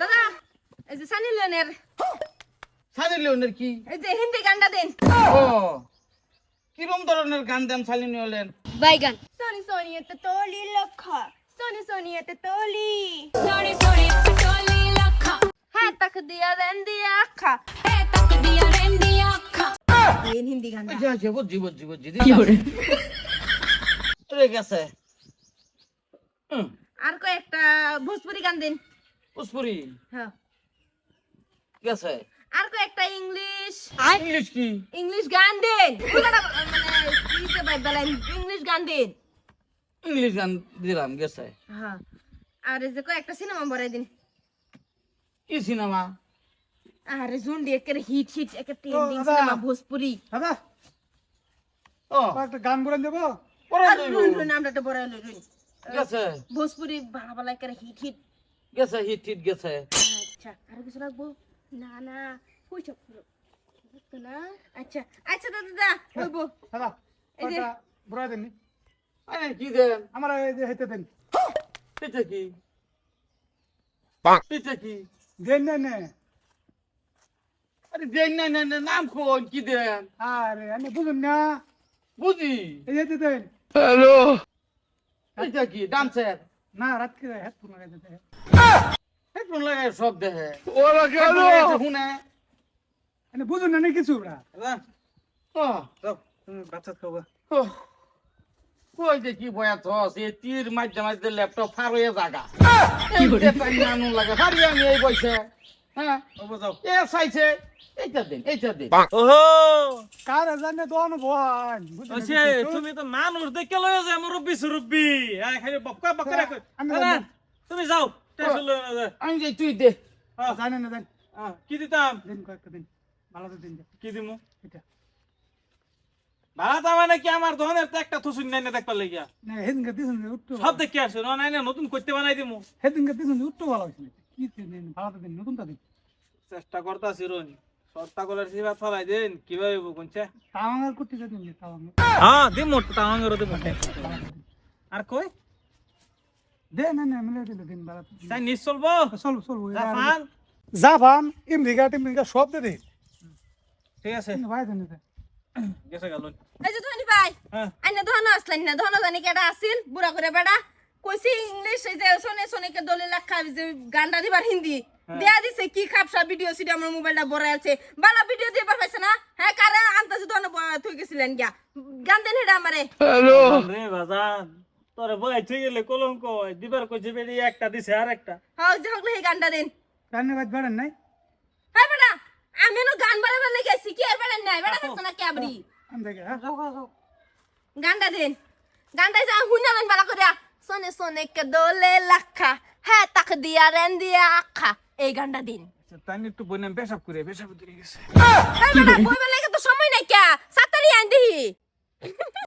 দাদা এই যে সানি লিওনের সানি লিওনের কি? এই যে হিন্দি গানটা দেন। ও কিরম ধরনের গান দেন সানি লিওনের এত তোলি লক্ষ এত তোলি। তোলি লক্ষ হ্যাঁ তাক দিয়া আখা হ্যাঁ তাক দিয়া আখা এই হিন্দি গান কি করে? আর কয়েকটা ভোজপুরি গান দিন। পুষ্পুরি হ্যাঁ। গেছে আর কয়েকটা ইংলিশ। ইংলিশ কি? ইংলিশ গান দিন মানে বাদ দিলেন? ইংলিশ গান দিন ইংলিশ গান দিলাম গেছে হ্যাঁ। আর এই যে কয়েকটা সিনেমা বড়াই দিন। কি সিনেমা? আরে জুন্ডি একের হিট হিট একের ট্রেন্ডিং। সিনেমা ভোজপুরি। দাদা। ও। একটা গান বলেন দেবো। রুন রুন আমরা তো বড়াই লই ভোজপুরি বালা একের হিট হিট। গেছে হিট হিট গেছে। আচ্ছা আর কিছু লাগবো না না পয়সা না? আচ্ছা আচ্ছা দাদা দাদা হইবো দাদা এই যে- একটা দেন আরে কি দেন? আমার এই যে হেতে দেন। এটা কি? এটা কি? দেন না না। আরে দেন না না না নাম কোন কি দেন? আরে আমি বুঝুন না। বুঝি। এই হেতে দেন। এটা কি? ডান্সার? না রাত কে হেডফোন লাগাই দিতে হেডফোন লাগাই সব দেখে। ওরা কেন শুনে। আমি বুঝুন না কিছু ওরা। বাচ্চা খাবা কই কি বয়া থস এ তীর মাঝে মাঝে ল্যাপটপ ফার হয়ে জাগা এই লাগে হারি আমি এই বইছে। হ্যাঁ? এ চাইছে। এইটা দিন এইটা দিন। ওহো! কার জানে দোন ভয় ওসে তুমি তো মানুষ দেখে লয়ে যায় মুরব্বি সুরব্বি হ্যাঁ খালি বক্কা বক্কা রাখো। আমি না, জানি। তুমি যাও টেনশন লয়ে না যায় আমি যে তুই দে। জানে না দেন। হ্যাঁ, কি দিতাম? দিন কয়েকটা দিন। ভালো দিন। কি দিমু? এটা। ভাড়া মানে কি আমার দহনের তো একটা থুসুন নাই না দেখবার লাগিয়া? না হেদিনকে দিছুন উঠতো সব দেখে আসো না নাই না নতুন করতে বানাই দিমু। হেদিনকে দিছুন উঠতো ভালো হয়েছিল দিন নতুনটা দিন চেষ্টা করতাছি রোন সস্তা কলার সিবা ফলাই দেন কীভাবে বুঝছে তাওয়াঙ্গার কুটি দিন তাওয়াঙ্গার হ্যাঁ তাওয়াঙ্গের আর কই? দে না না মিলে দিলে দিন ভালো তাই নিস চলবো? চলবো চলবো জাফান? জাফান ইমরিকা টিমরিকা সব দে ঠিক আছে। ভাই দেন গেছে গেল। এই যে ধনী ভাই হ্যাঁ। আইনা ধন আসলেন না ধন জানি কেডা আসিল বুড়া করে বেড়া। কইছি ইংলিশ এই যে সোনে সোনে কে দলে লেখা যে গানটা দিবার হিন্দি। দেয়া দিছে কি খাপসা ভিডিও সিডি আমার মোবাইলটা বড় আছে। বালা ভিডিও দিবার পাইছে না? হ্যাঁ কারে আনতাছে ধন থই গেছিলেন গিয়া। গান দেন হেডা আমারে। হ্যালো। রে বাজান তোরে বই ঠিক গেলে কলঙ্ক দিবার কইছে বেরি একটা দিছে আর একটা। হ্যাঁ যে হগলে এই গানটা দেন। রান্না বাজ বেড়েন নাই? হ্যাঁ বেড়া আমি নো গান বাড়াবার লেগে কি আর বেড়া নাই? বেড়া থাকতো না ক্যাবরি আমি দেখে হ্যাঁ। গানটা দেন। গানটা যা হুনালেন বালা করিয়া। সোনে সোনে কে দোলে লাখা। হ্যাঁ তাক দিয়া রেন দিয়া আখা। এই গানটা দিন। তাই একটু বইনাম পেশাব করে পেশাব দিয়ে গেছে। এই বেটা লাগে তো সময় নাই কে? সাতারি আন দিহি।